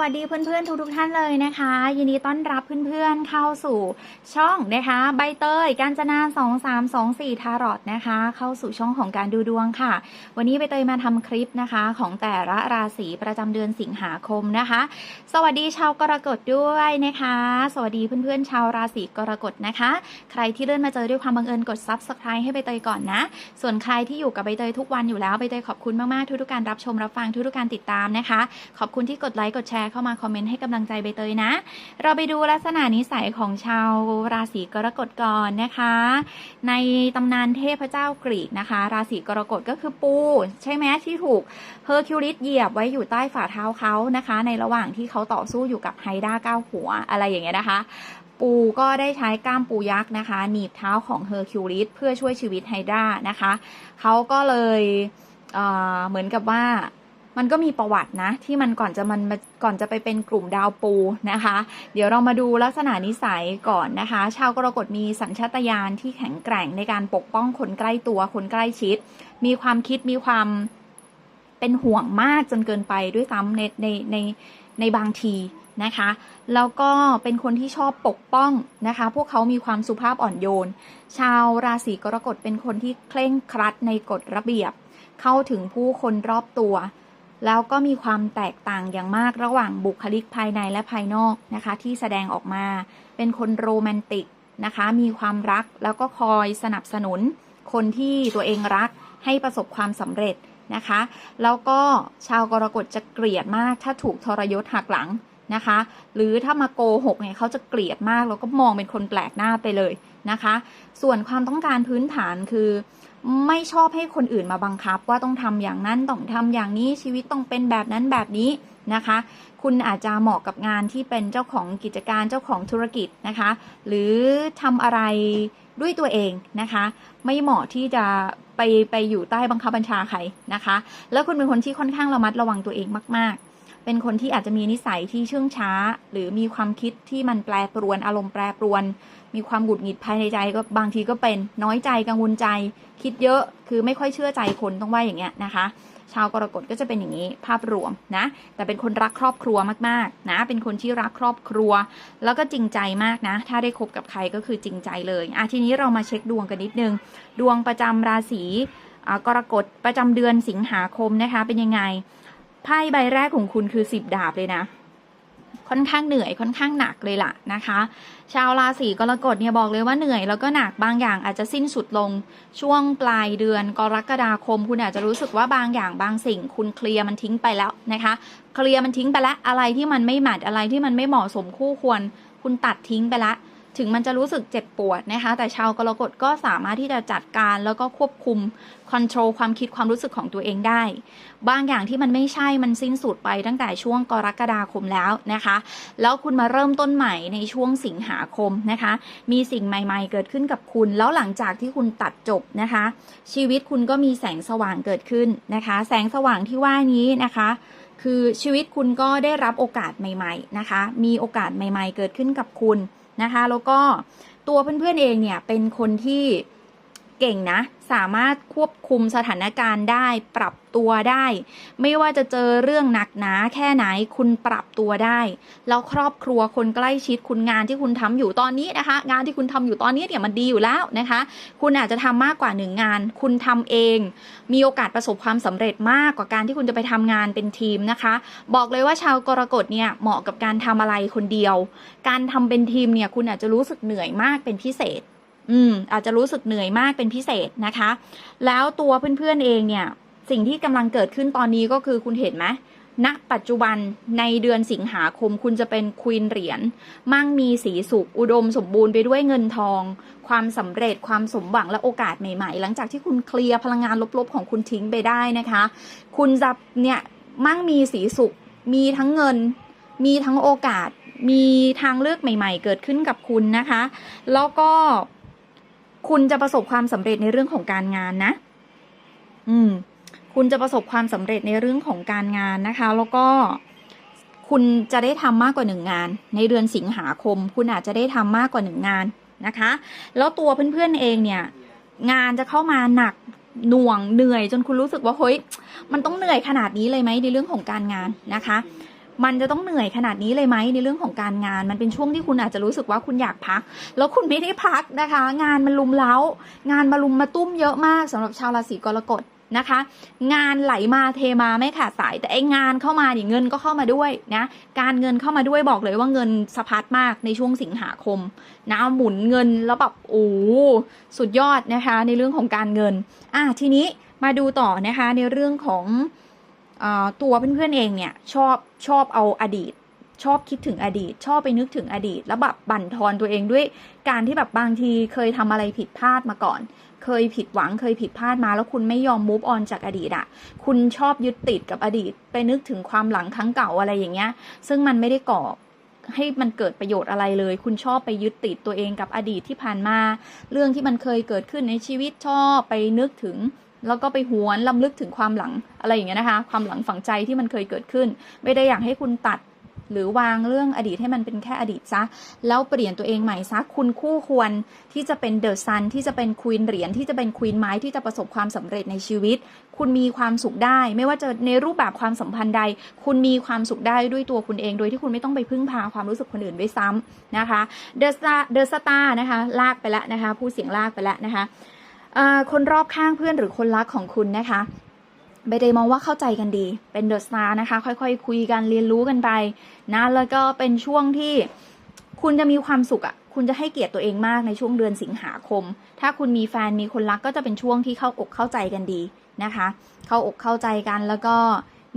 วัสดีเพื่อนๆทุกๆท่านเลยนะคะ ยินดีต้อนรับเพื่อนๆเข้าสู่ช่องนะคะ ใบเตยกาญจนา2324ทารอตนะคะ เข้าสู่ช่องของการดูดวงค่ะ วันนี้ใบเตยมาทำคลิปนะคะ ของแต่ละราศีประจำเดือนสิงหาคมนะคะ สวัสดีชาวกรกฎด้วยนะคะ สวัสดีเพื่อนๆชาวราศีกรกฎนะคะ ใครที่เลื่อนมาเจอด้วยความบังเอิญกด subscribe ให้ใบเตยก่อนนะ ส่วนใครที่อยู่กับใบเตยทุกวันอยู่แล้วใบเตยขอบคุณมากๆทุกๆการรับชมรับฟังทุกๆการติดตามนะคะ ขอบคุณที่กดไลค์กดแชร์เข้ามาคอมเมนต์ให้กำลังใจใบเตยนะ เราไปดูลักษณะนิสัยของชาวราศีกรกฎก่อนนะคะ ในตำนานเทพเจ้ากรีกนะคะ ราศีกรกฎก็คือปู ใช่ไหมที่ถูกเฮอร์คิวลิสเหยียบไว้อยู่ใต้ฝ่าเท้าเขานะคะ ในระหว่างที่เขาต่อสู้อยู่กับไฮด้าเก้าหัวอะไรอย่างเงี้ยนะคะปูก็ได้ใช้กล้ามปูยักษ์นะคะ หนีบเท้าของเฮอร์คิวลิสเพื่อช่วยชีวิตไฮด้านะคะ เขาก็เลยเเหมือนกับว่า มันก็มีประวัตินะ ที่มันก่อนจะมันก่อนจะไปเป็นกลุ่มดาวปูนะคะ เดี๋ยวเรามาดูลักษณะนิสัยก่อนนะคะ ชาวกรกฎมีสัญชาตญาณที่แข็งแกร่งในการปกป้องคนใกล้ตัวคนใกล้ชิด มีความคิดมีความเป็นห่วงมากจนเกินไปด้วยซ้ำในในในในบางทีนะคะ แล้วก็เป็นคนที่ชอบปกป้องนะคะ พวกเขามีความสุภาพอ่อนโยน ชาวราศีกรกฎเป็นคนที่เคร่งครัดในกฎระเบียบ เข้าถึงผู้คนรอบตัว แล้วก็มีความแตกต่างอย่างมากระหว่างบุคลิกภายในและภายนอกนะคะ ที่แสดงออกมา เป็นคนโรแมนติกนะคะ มีความรักแล้วก็คอยสนับสนุน คนที่ตัวเองรักให้ประสบความสำเร็จนะคะ แล้วก็ชาวกรกฎจะเกลียดมากถ้าถูกทรยศหักหลัง นะคะ หรือถ้ามาโกหกเนี่ยเขาจะเกลียดมากแล้วก็มองเป็นคนแปลกหน้าไปเลยนะคะ ส่วนความต้องการพื้นฐานคือ ไม่ชอบให้คนอื่นมาบังคับ ว่าต้องทำอย่างนั้นต้องทำอย่างนี้ชีวิตต้องเป็นแบบนั้นแบบนี้นะคะ คุณอาจจะเหมาะกับงานที่เป็นเจ้าของกิจการเจ้าของธุรกิจนะคะ หรือทำอะไรด้วยตัวเองนะคะ ไม่เหมาะที่จะไปไปอยู่ใต้บังคับบัญชาใครนะคะ แล้วคุณเป็นคนที่ค่อนข้างระมัดระวังตัวเองมาก ๆ เป็นคนที่อาจจะมีนิสัยที่เชื่องช้า หรือมีความคิดที่มันแปรปรวน อารมณ์แปรปรวน มีความหงุดหงิดภายในใจก็บางทีก็เป็นน้อยใจกังวลใจ คิดเยอะคือไม่ค่อยเชื่อใจคนต้องว่าอย่างเงี้ยนะคะชาวกรกฎก็จะเป็นอย่างนี้ภาพรวมนะ แต่เป็นคนรักครอบครัวมากๆ นะ เป็นคนที่รักครอบครัว แล้วก็จริงใจมากนะ ถ้าได้คบกับใครก็คือจริงใจเลยอะทีนี้เรามาเช็คดวงกันนิดนึง ดวงประจำราศีกรกฎประจำเดือนสิงหาคมนะคะ เป็นยังไง ไพ่ใบแรกของคุณคือสิบดาบเลยนะค่อนข้างเหนื่อยค่อนข้างหนักเลยล่ะนะคะ ชาวราศีกรกฎเนี่ยบอกเลยว่าเหนื่อยแล้วก็หนักบางอย่างอาจจะสิ้นสุดลงช่วงปลายเดือนกรกฎาคม คุณอาจจะรู้สึกว่าบางอย่างบางสิ่ง คุณเคลียร์มันทิ้งไปแล้วนะคะ เคลียร์มันทิ้งไปแล้วอะไรที่มันไม่หมัดอะไรที่มันไม่เหมาะสมคู่ควร คุณตัดทิ้งไปละ ถึงมันจะรู้สึกเจ็บปวดนะคะ แต่ชาวกรกฎก็สามารถที่จะจัดการแล้วก็ควบคุมคอนโทรลความคิดความรู้สึกของตัวเองได้ บางอย่างที่มันไม่ใช่มันสิ้นสุดไปตั้งแต่ช่วงกรกฎาคมแล้วนะคะ แล้วคุณมาเริ่มต้นใหม่ในช่วงสิงหาคมนะคะ มีสิ่งใหม่ ๆ เกิดขึ้นกับคุณ แล้วหลังจากที่คุณตัดจบนะคะ ชีวิตคุณก็มีแสงสว่างเกิดขึ้นนะคะ แสงสว่างที่ว่านี้นะคะคือชีวิตคุณก็ได้รับโอกาสใหม่ ๆ นะคะ มีโอกาสใหม่ ๆ เกิดขึ้นกับคุณ นะคะ แล้วก็ตัวเพื่อนๆเองเนี่ยเป็นคนที่ เก่งนะ สามารถควบคุมสถานการณ์ได้ ปรับตัวได้ ไม่ว่าจะเจอเรื่องหนักหนาแค่ไหนคุณปรับตัวได้ แล้วครอบครัวคนใกล้ชิดคุณงานที่คุณทำอยู่ตอนนี้นะคะ งานที่คุณทำอยู่ตอนนี้เนี่ยมันดีอยู่แล้วนะคะ คุณอาจจะทำมากกว่าหนึ่งงาน คุณทำเอง มีโอกาสประสบความสำเร็จมากกว่าการที่คุณจะไปทำงานเป็นทีมนะคะ บอกเลยว่าชาวกรกฎเนี่ยเหมาะกับการทำอะไรคนเดียว การทำเป็นทีมเนี่ยคุณอาจจะรู้สึกเหนื่อยมากเป็นพิเศษ อืม อาจจะรู้สึกเหนื่อยมากเป็นพิเศษนะคะ แล้วตัวเพื่อนๆเองเนี่ย สิ่งที่กำลังเกิดขึ้นตอนนี้ก็คือคุณเห็นไหมณปัจจุบันในเดือนสิงหาคมคุณจะเป็นควีนเหรียญมั่งมีสีสุขอุดมสมบูรณ์ไปด้วยเงินทอง ความสำเร็จความสมหวังและโอกาสใหม่ๆ หลังจากที่คุณเคลียร์พลังงานลบๆของคุณทิ้งไปได้นะคะ คุณจะเนี่ยมั่งมีสีสุข มีทั้งเงิน มีทั้งโอกาส มีทางเลือกใหม่ ๆ เกิดขึ้นกับคุณนะคะ แล้วก็ คุณจะประสบความสำเร็จในเรื่องของการงานนะ อืม คุณจะประสบความสำเร็จในเรื่องของการงานนะคะ แล้วก็คุณจะได้ทำมากกว่าหนึ่งงาน ในเดือนสิงหาคม คุณอาจจะได้ทำมากกว่าหนึ่งงานนะคะ แล้วตัวเพื่อนๆเองเนี่ย งานจะเข้ามาหนักหน่วงเหนื่อยจนคุณรู้สึกว่าเฮ้ยมันต้องเหนื่อยขนาดนี้เลยไหมในเรื่องของการงานนะคะ มันจะต้องเหนื่อยขนาดนี้เลยไหมในเรื่องของการงาน มันเป็นช่วงที่คุณอาจจะรู้สึกว่าคุณอยากพัก แล้วคุณไม่ได้พักนะคะ งานมันลุมเล้างานมาลุมมาตุ้มเยอะมากสำหรับชาวราศีกรกฎนะคะ งานไหลมาเทมาไม่ขาดสาย แต่ไอ้งานเข้ามาเนี่ยเงินก็เข้ามาด้วยนะการเงินเข้ามาด้วยบอกเลยว่าเงินสะพัดมากในช่วงสิงหาคมนะหมุนเงินแล้วแบบโอ้สุดยอดนะคะ ในเรื่องของการเงินอะทีนี้มาดูต่อนะคะในเรื่องของ ตัวเพื่อนๆเองเนี่ยชอบชอบเอาอดีต ชอบคิดถึงอดีต ชอบไปนึกถึงอดีต แล้วแบบบั่นทอนตัวเองด้วยการที่แบบบางทีเคยทำอะไรผิดพลาดมาก่อน เคยผิดหวังเคยผิดพลาดมา แล้วคุณไม่ยอม move on จากอดีตอะ่ะ คุณชอบยึดติดกับอดีต ไปนึกถึงความหลังครั้งเก่าอะไรอย่างเงี้ย ซึ่งมันไม่ได้ก่อให้มันเกิดประโยชน์อะไรเลย คุณชอบไปยึดติดตัวเองกับอดีตที่ผ่านมา เรื่องที่มันเคยเกิดขึ้นในชีวิตชอบไปนึกถึง แล้วก็ไปหวนลำลึกถึงความหลังอะไรอย่างเงี้ยนะคะ ความหลังฝังใจที่มันเคยเกิดขึ้น ไม่ได้อยากให้คุณตัดหรือวางเรื่องอดีตให้มันเป็นแค่อดีตซะ แล้วเปลี่ยนตัวเองใหม่ซะ คุณคู่ควรที่จะเป็นเดอะซันที่จะเป็นควีนเหรียญที่จะเป็นควีนไม้ที่จะประสบความสำเร็จในชีวิต คุณมีความสุขได้ ไม่ว่าจะในรูปแบบความสัมพันธ์ใด คุณมีความสุขได้ด้วยตัวคุณเอง โดยที่คุณไม่ต้องไปพึ่งพาความรู้สึกคนอื่นด้วยซ้ำนะคะเดอะสตาเดอะสตาร์นะคะลากไปแล้วนะคะผู้เสียงลากไปแล้วนะคะ คนรอบข้างเพื่อนหรือคนรักของคุณนะคะใบเตยมองว่าเข้าใจกันดี เป็นเดอะสตาร์นะคะ ค่อยๆคุยกันเรียนรู้กันไปนะแล้วก็เป็นช่วงที่คุณจะมีความสุขอะ่ะ คุณจะให้เกียรติตัวเองมากในช่วงเดือนสิงหาคม ถ้าคุณมีแฟนมีคนรักก็จะเป็นช่วงที่เข้าอกเข้าใจกันดีนะคะ เข้าอกเข้าใจกันแล้วก็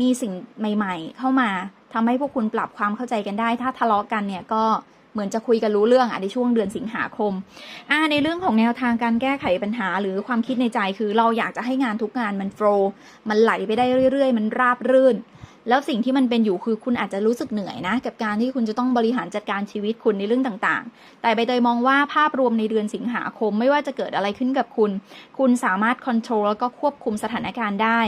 มีสิ่งใหม่ ๆ เข้ามาทำให้พวกคุณปรับความเข้าใจกันได้ ถ้าทะเลาะกันเนี่ยก็ เหมือนจะคุยกันรู้เรื่องอะในช่วงเดือนสิงหาคมอ่าในเรื่องของแนวทางการแก้ไขปัญหาหรือความคิดในใจคือเราอยากจะให้งานทุกงานมันโฟล์มันไหลไปได้เรื่อย ๆ มันราบรื่น แล้วสิ่งที่มันเป็นอยู่คือคุณอาจจะรู้สึกเหนื่อยนะ กับการที่คุณจะต้องบริหารจัดการชีวิตคุณในเรื่องต่างๆ แต่ใบเตยมองว่าภาพรวมในเดือนสิงหาคมไม่ว่าจะเกิดอะไรขึ้นกับคุณ คุณสามารถควบคุมแล้วก็ควบคุมสถานการณ์ได้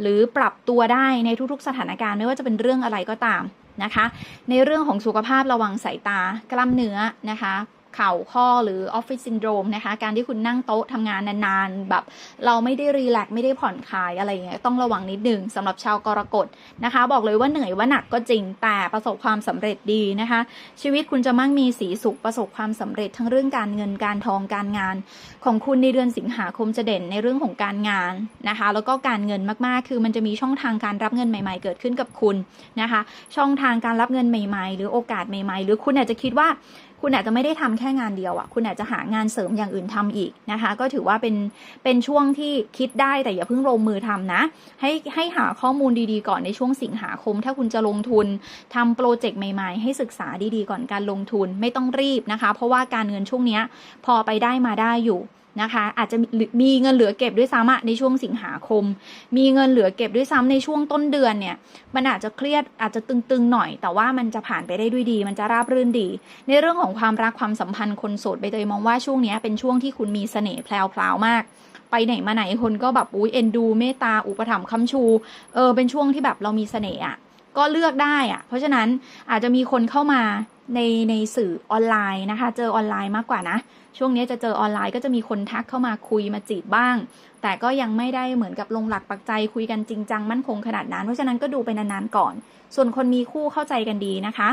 หรือปรับตัวได้ในทุกๆ สถานการณ์ไม่ว่าจะเป็นเรื่องอะไรก็ตาม นะคะ ในเรื่องของสุขภาพระวังสายตากล้ามเนื้อนะคะ เข่าข้อหรือออฟฟิศซินโดรมนะคะ การที่คุณนั่งโต๊ะทำงานนานๆ แบบเราไม่ได้รีแลกซ์ไม่ได้ผ่อนคลายอะไรอย่างเงี้ยต้องระวังนิดนึงสำหรับชาวกรกฎนะคะ บอกเลยว่าเหนื่อยว่าหนักก็จริงแต่ประสบความสำเร็จดีนะคะ ชีวิตคุณจะมั่งมีสีสุขประสบความสำเร็จทั้งเรื่องการเงินการทองการงาน ของคุณในเดือนสิงหาคมจะเด่นในเรื่องของการงานนะคะ แล้วก็การเงินมากๆ คือมันจะมีช่องทางการรับเงินใหม่ ๆ เกิดขึ้นกับคุณนะคะ ช่องทางการรับเงินใหม่ ๆ หรือโอกาสใหม่ ๆ หรือคุณอาจจะคิดว่าคุณอาจจะไม่ได้ทำแค่งานเดียวอะ่ะ คุณอาจจะหางานเสริมอย่างอื่นทำอีกนะคะ ก็ถือว่าเป็นเป็นช่วงที่คิดได้แต่อย่าเพิ่งลงมือทำนะ ให้ให้หาข้อมูลดีๆก่อนในช่วงสิงหาคม ถ้าคุณจะลงทุนทำโปรเจกต์ใหม่ๆ ให้ศึกษาดีๆก่อนการลงทุนไม่ต้องรีบนะคะ เพราะว่าการเงินช่วงเนี้ยพอไปได้มาได้อยู่ นะคะ อาจจะมีเงินเหลือเก็บด้วยซ้ำในช่วงสิงหาคม มีเงินเหลือเก็บด้วยซ้ำในช่วงต้นเดือนเนี่ย มันอาจจะเครียดอาจจะตึงๆหน่อย แต่ว่ามันจะผ่านไปได้ด้วยดี มันจะราบรื่นดี ในเรื่องของความรักความสัมพันธ์คนโสดใบเตยมองว่าช่วงนี้เป็นช่วงที่คุณมีเสน่ห์แพรวๆมากไปไหนมาไหนคนก็แบบอุ้ยเอ็นดูเมตตาอุปถัมภ์คำชู เออเป็นช่วงที่แบบเรามีเสน่ห์อะก็เลือกได้อะ เพราะฉะนั้นอาจจะมีคนเข้ามา ในในสื่อออนไลน์นะคะ เจอออนไลน์มากกว่านะ ช่วงนี้จะเจอออนไลน์ก็จะมีคนทักเข้ามาคุยมาจีบบ้าง แต่ก็ยังไม่ได้เหมือนกับลงหลักปักใจคุยกันจริงจังมั่นคงขนาดนั้น เพราะฉะนั้นก็ดูไปนานๆก่อน ส่วนคนมีคู่เข้าใจกันดีนะคะ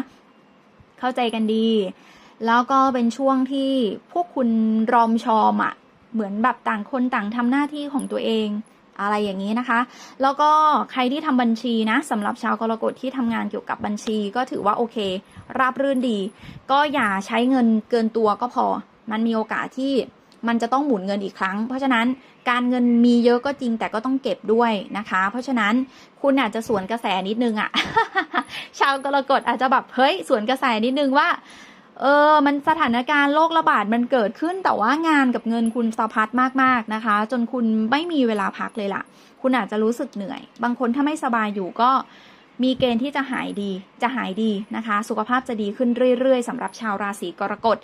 เข้าใจกันดี แล้วก็เป็นช่วงที่พวกคุณรอมชอมอะเหมือนแบบต่างคนต่างทำหน้าที่ของตัวเอง อะไรอย่างนี้นะคะ แล้วก็ใครที่ทำบัญชีนะสำหรับชาวกรกฎที่ทำงานเกี่ยวกับบัญชีก็ถือว่าโอเค ราบรื่นดี ก็อย่าใช้เงินเกินตัวก็พอ มันมีโอกาสที่มันจะต้องหมุนเงินอีกครั้ง เพราะฉะนั้นการเงินมีเยอะก็จริงแต่ก็ต้องเก็บด้วยนะคะ เพราะฉะนั้นคุณอาจจะสวนกระแสนิดนึงอะชาวกรกฎอาจจะแบบเฮ้ยสวนกระแสนิดนึงว่า เออ มันสถานการณ์โรคระบาดมันเกิดขึ้น แต่ว่างานกับเงินคุณสะพัดมากๆนะคะ จนคุณไม่มีเวลาพักเลยล่ะ คุณอาจจะรู้สึกเหนื่อย บางคนถ้าไม่สบายอยู่ก็มีเกณฑ์ที่จะหายดี จะหายดีนะคะ สุขภาพจะดีขึ้นเรื่อยๆสำหรับชาวราศีกรกฎ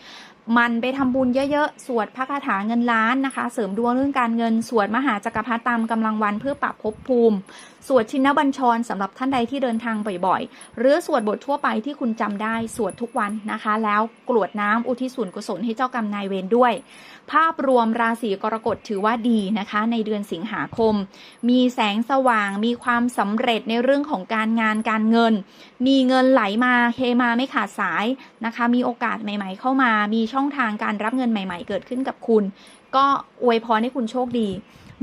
มันไปทำบุญเยอะๆ สวดพระคาถาเงินล้านนะคะ เสริมดวงเรื่องการเงิน สวดมหาจักรพรรดิตามกำลังวันเพื่อปรับภพภูมิ สวดชินบัญชรสำหรับท่านใดที่เดินทางบ่อยๆ หรือสวดบททั่วไปที่คุณจำได้ สวดทุกวันนะคะ แล้วกรวดน้ำอุทิศส่วนกุศลให้เจ้ากรรมนายเวรด้วย ภาพรวมราศีกรกฎถือว่าดีนะคะ ในเดือนสิงหาคม มีแสงสว่าง มีความสำเร็จในเรื่องของการงานการเงิน มีเงินไหลมาเทมาไม่ขาดสายนะคะ มีโอกาสใหม่ ๆ เข้ามา มีช่อช่องทางการรับเงินใหม่ ๆ เกิดขึ้นกับคุณ ก็อวยพรให้คุณโชคดี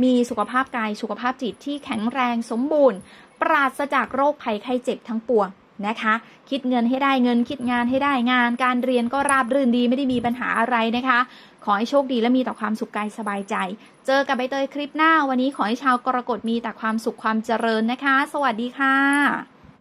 มีสุขภาพกายสุขภาพจิตที่แข็งแรงสมบูรณ์ ปราศจากโรคภัยไข้เจ็บทั้งปวงนะคะ คิดเงินให้ได้เงินคิดงานให้ได้งาน การเรียนก็ราบรื่นดีไม่ได้มีปัญหาอะไรนะคะ ขอให้โชคดีและมีแต่ความสุขกายสบายใจ เจอกับใบเตยคลิปหน้า วันนี้ขอให้ชาวกรกฎมีแต่ความสุขความเจริญนะคะ สวัสดีค่ะ